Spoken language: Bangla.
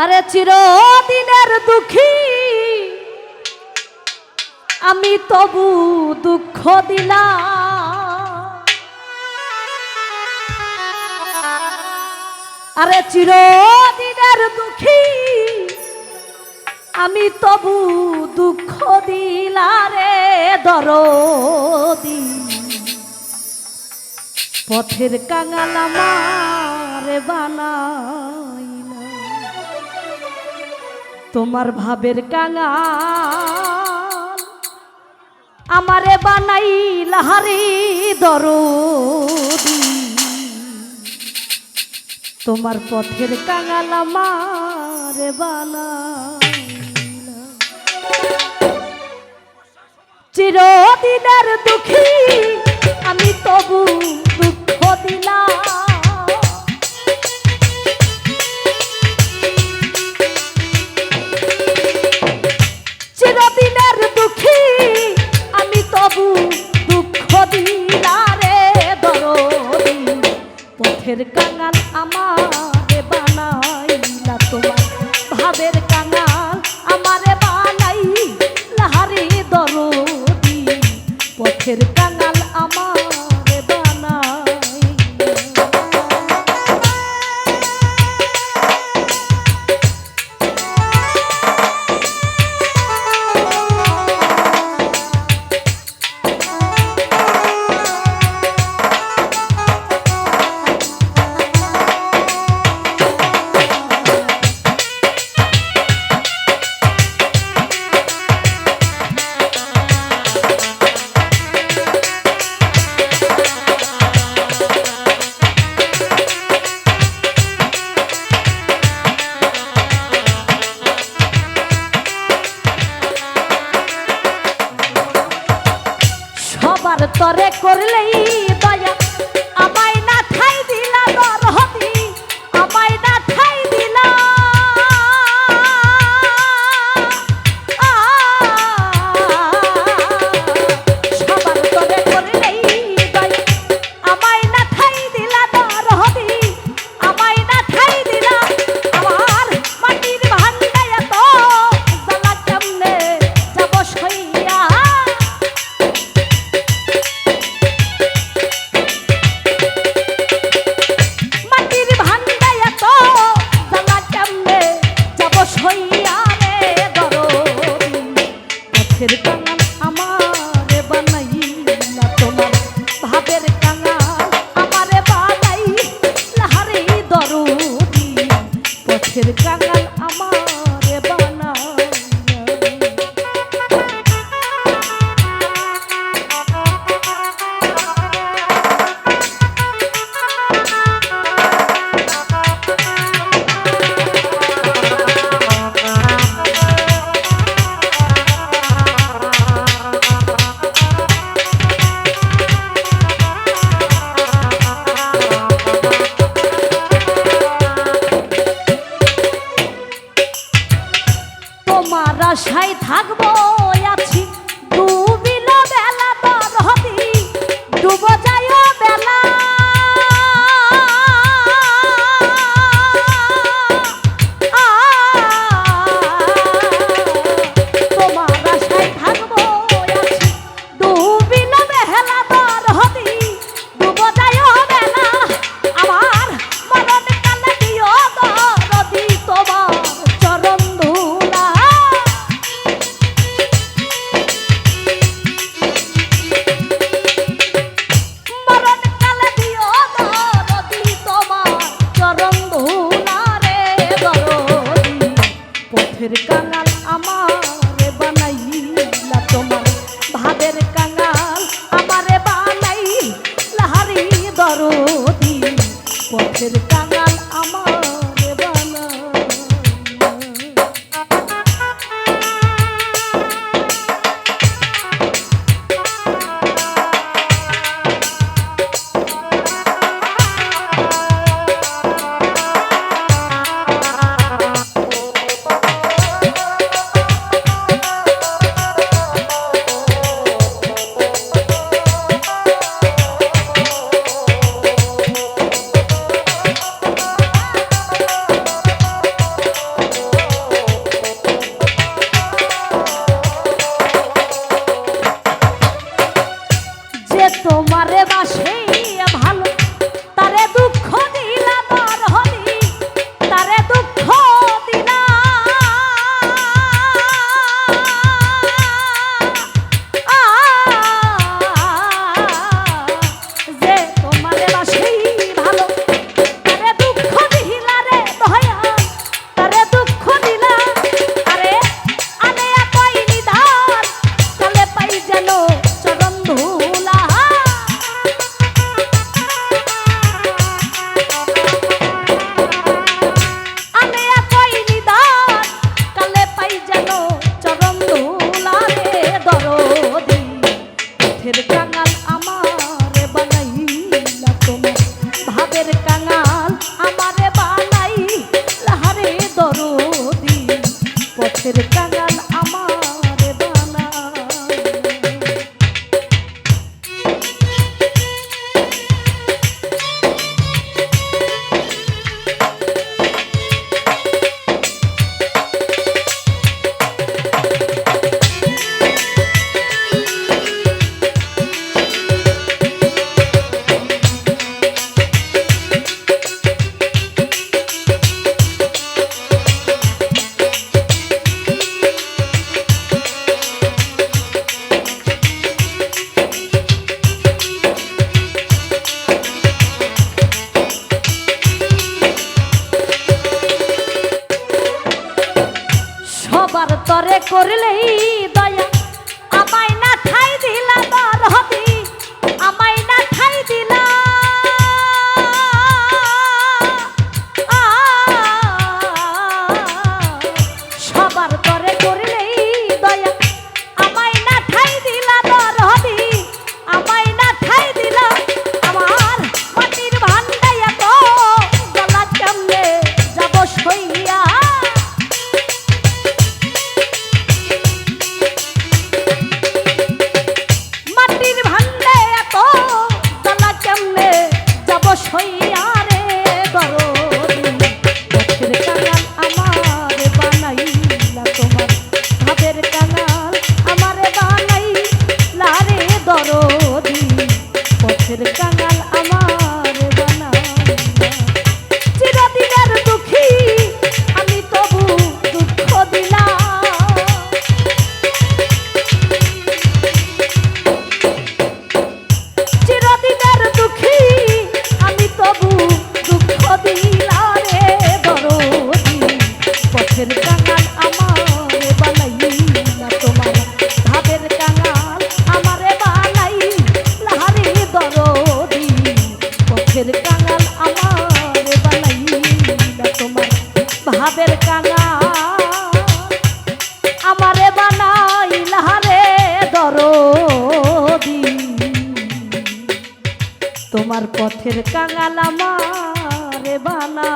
আরে চিরদিনের দুঃখী। আমি তবু দুঃখ দিলাম। আরে চিরদিনের দুঃখী। আমি তবু দুঃখ দিলারে দরদি। পথের কাঙালামারে বানা। তোমার ভাবের কাঙা আমারে বানাই লাহারি দরদি। তোমার পথের কাঙাল আমারে বানা চিরদিনের দুঃখী, আমি তবু দুঃখ দিলাম। আমার তরে করলেই দয়া। আমায় না খাই দিলা দর হবি চোখের ভালোবাসে hit the top. করলেই তোমার পথের কাঙাল রে বানা।